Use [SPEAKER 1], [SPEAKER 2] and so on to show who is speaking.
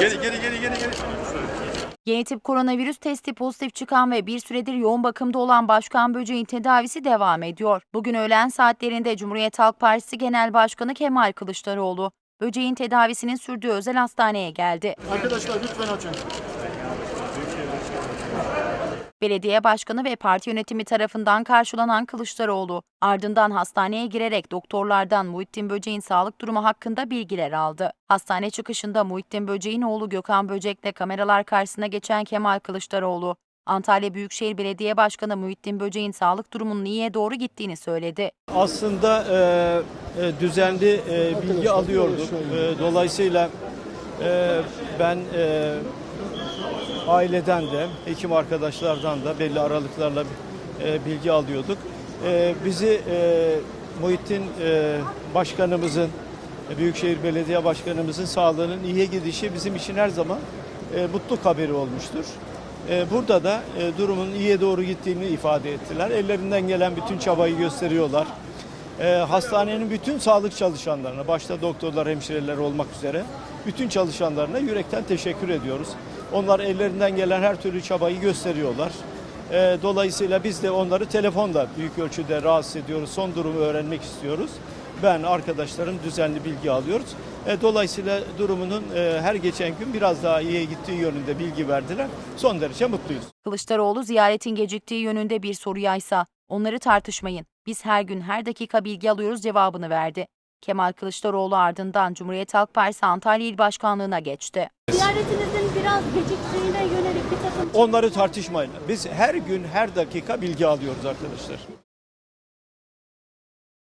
[SPEAKER 1] Geri geri geri geri geri.
[SPEAKER 2] Yeni tip koronavirüs testi pozitif çıkan ve bir süredir yoğun bakımda olan Başkan Böceğin tedavisi devam ediyor. Bugün öğlen saatlerinde Cumhuriyet Halk Partisi Genel Başkanı Kemal Kılıçdaroğlu, Böceğin tedavisinin sürdüğü özel hastaneye geldi.
[SPEAKER 3] Arkadaşlar lütfen açın.
[SPEAKER 2] Belediye başkanı ve parti yönetimi tarafından karşılanan Kılıçdaroğlu, ardından hastaneye girerek doktorlardan Muhittin Böceğin sağlık durumu hakkında bilgiler aldı. Hastane çıkışında Muhittin Böceğin oğlu Gökhan Böcek'le kameralar karşısına geçen Kemal Kılıçdaroğlu, Antalya Büyükşehir Belediye Başkanı Muhittin Böceğin sağlık durumunun iyiye doğru gittiğini söyledi.
[SPEAKER 4] Aslında e, e, düzenli e, bilgi alıyorduk. E, dolayısıyla e, ben e, aileden de, hekim arkadaşlardan da belli aralıklarla e, bilgi alıyorduk. E, bizi e, Muhittin e, Başkanımızın, e, Büyükşehir Belediye Başkanımızın sağlığının iyiye gidişi bizim için her zaman e, mutluluk haberi olmuştur. E, Burada da e, durumun iyiye doğru gittiğini ifade ettiler. Ellerinden gelen bütün çabayı gösteriyorlar. E, hastanenin bütün sağlık çalışanlarına, başta doktorlar, hemşireler olmak üzere bütün çalışanlarına yürekten teşekkür ediyoruz. Onlar ellerinden gelen her türlü çabayı gösteriyorlar. E, dolayısıyla biz de onları telefonla büyük ölçüde rahatsız ediyoruz. Son durumu öğrenmek istiyoruz. Ben arkadaşların düzenli bilgi alıyoruz. E, dolayısıyla durumunun e, her geçen gün biraz daha iyiye gittiği yönünde bilgi verdiler. Son derece mutluyuz.
[SPEAKER 2] Kılıçdaroğlu ziyaretin geciktiği yönünde bir soruyaysa onları tartışmayın. Biz her gün her dakika bilgi alıyoruz cevabını verdi. Kemal Kılıçdaroğlu ardından Cumhuriyet Halk Partisi Antalya İl Başkanlığı'na geçti.
[SPEAKER 5] Ziyaretinizin biraz geciktiğine yönelik bir takım
[SPEAKER 4] Onları tartışmayın. Biz her gün her dakika bilgi alıyoruz arkadaşlar.